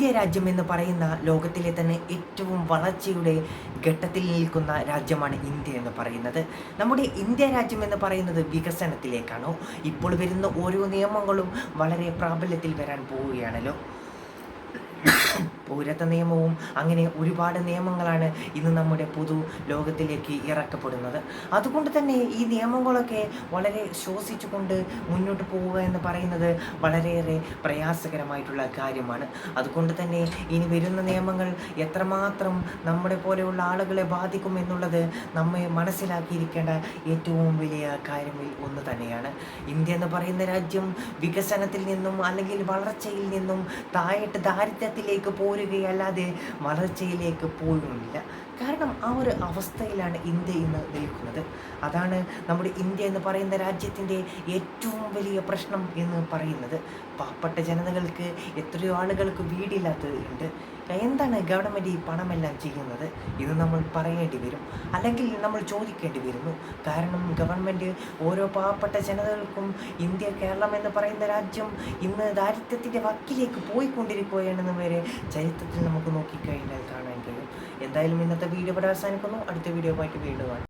India രാജ്യം എന്ന് പറയുന്ന ലോകത്തിലെ തന്നെ ഏറ്റവും വളർച്ചയുടെ ഘട്ടത്തിൽ നിൽക്കുന്ന രാജ്യമാണ് ഇന്ത്യ എന്ന് പറയുന്നത്. നമ്മുടെ ഇന്ത്യ രാജ്യം എന്ന് പറയുന്നത് വികസനത്തിലേക്കാണോ? ഇപ്പോൾ വരുന്ന ഓരോ നിയമങ്ങളും വളരെ പ്രാബല്യത്തിൽ വരാൻ പോവുകയാണല്ലോ. പൗരത്വ നിയമവും അങ്ങനെ ഒരുപാട് നിയമങ്ങളാണ് ഇന്ന് നമ്മുടെ പൊതു ലോകത്തിലേക്ക് ഇറക്കപ്പെടുന്നത്. അതുകൊണ്ട് തന്നെ ഈ നിയമങ്ങളൊക്കെ വളരെ ശ്വസിച്ചുകൊണ്ട് മുന്നോട്ട് പോവുക എന്ന് പറയുന്നത് വളരെയേറെ പ്രയാസകരമായിട്ടുള്ള കാര്യമാണ്. അതുകൊണ്ട് തന്നെ ഇനി വരുന്ന നിയമങ്ങൾ എത്രമാത്രം നമ്മുടെ പോലെയുള്ള ആളുകളെ ബാധിക്കും എന്നുള്ളത് നമ്മെ മനസ്സിലാക്കിയിരിക്കേണ്ട ഏറ്റവും വലിയ കാര്യങ്ങളിൽ ഒന്ന് തന്നെയാണ്. ഇന്ത്യ എന്ന് പറയുന്ന രാജ്യം വികസനത്തിൽ നിന്നും അല്ലെങ്കിൽ വളർച്ചയിൽ നിന്നും താഴെട്ട് ദാരിദ്ര്യത്തിലേക്ക് പോരുകയല്ലാതെ വളർച്ചയിലേക്ക് പോയുമില്ല കാരണം ആ ഒരു അവസ്ഥയിലാണ് ഇന്ത്യ ഇന്ന് നിൽക്കുന്നത്. അതാണ് നമ്മുടെ ഇന്ത്യ എന്ന് പറയുന്ന രാജ്യത്തിന്റെ ഏറ്റവും വലിയ പ്രശ്നം എന്ന് പറയുന്നത്. പാവപ്പെട്ട ജനതകൾക്ക് എത്രയോ ആളുകൾക്ക് വീടില്ലാത്തതുണ്ട്. എന്താണ് ഗവൺമെന്റ് ഈ പണമെല്ലാം ചെയ്യുന്നത്? ഇത് നമ്മൾ പറയേണ്ടി വരും. അല്ലെങ്കിൽ നമ്മൾ ചോദിക്കേണ്ടി വരുന്നു. കാരണം ഗവൺമെന്റ് ഓരോ പാവപ്പെട്ട ജനതകൾക്കും ഇന്ത്യ കേരളം എന്ന് പറയുന്ന രാജ്യം ഇന്ന് ദാരിദ്ര്യത്തിന്റെ വക്കിലേക്ക് പോയിക്കൊണ്ടിരിക്കുകയാണെന്ന് വരെ ചരിത്രത്തിൽ നമുക്ക് നോക്കിക്കഴിഞ്ഞാൽ കാണാൻ കഴിയും. എന്തായാലും ഇന്നത്തെ വീഡിയോ ഇവിടെ അവസാനിക്കുന്നു. അടുത്ത വീഡിയോ ആയിട്ട് വീണ്ടും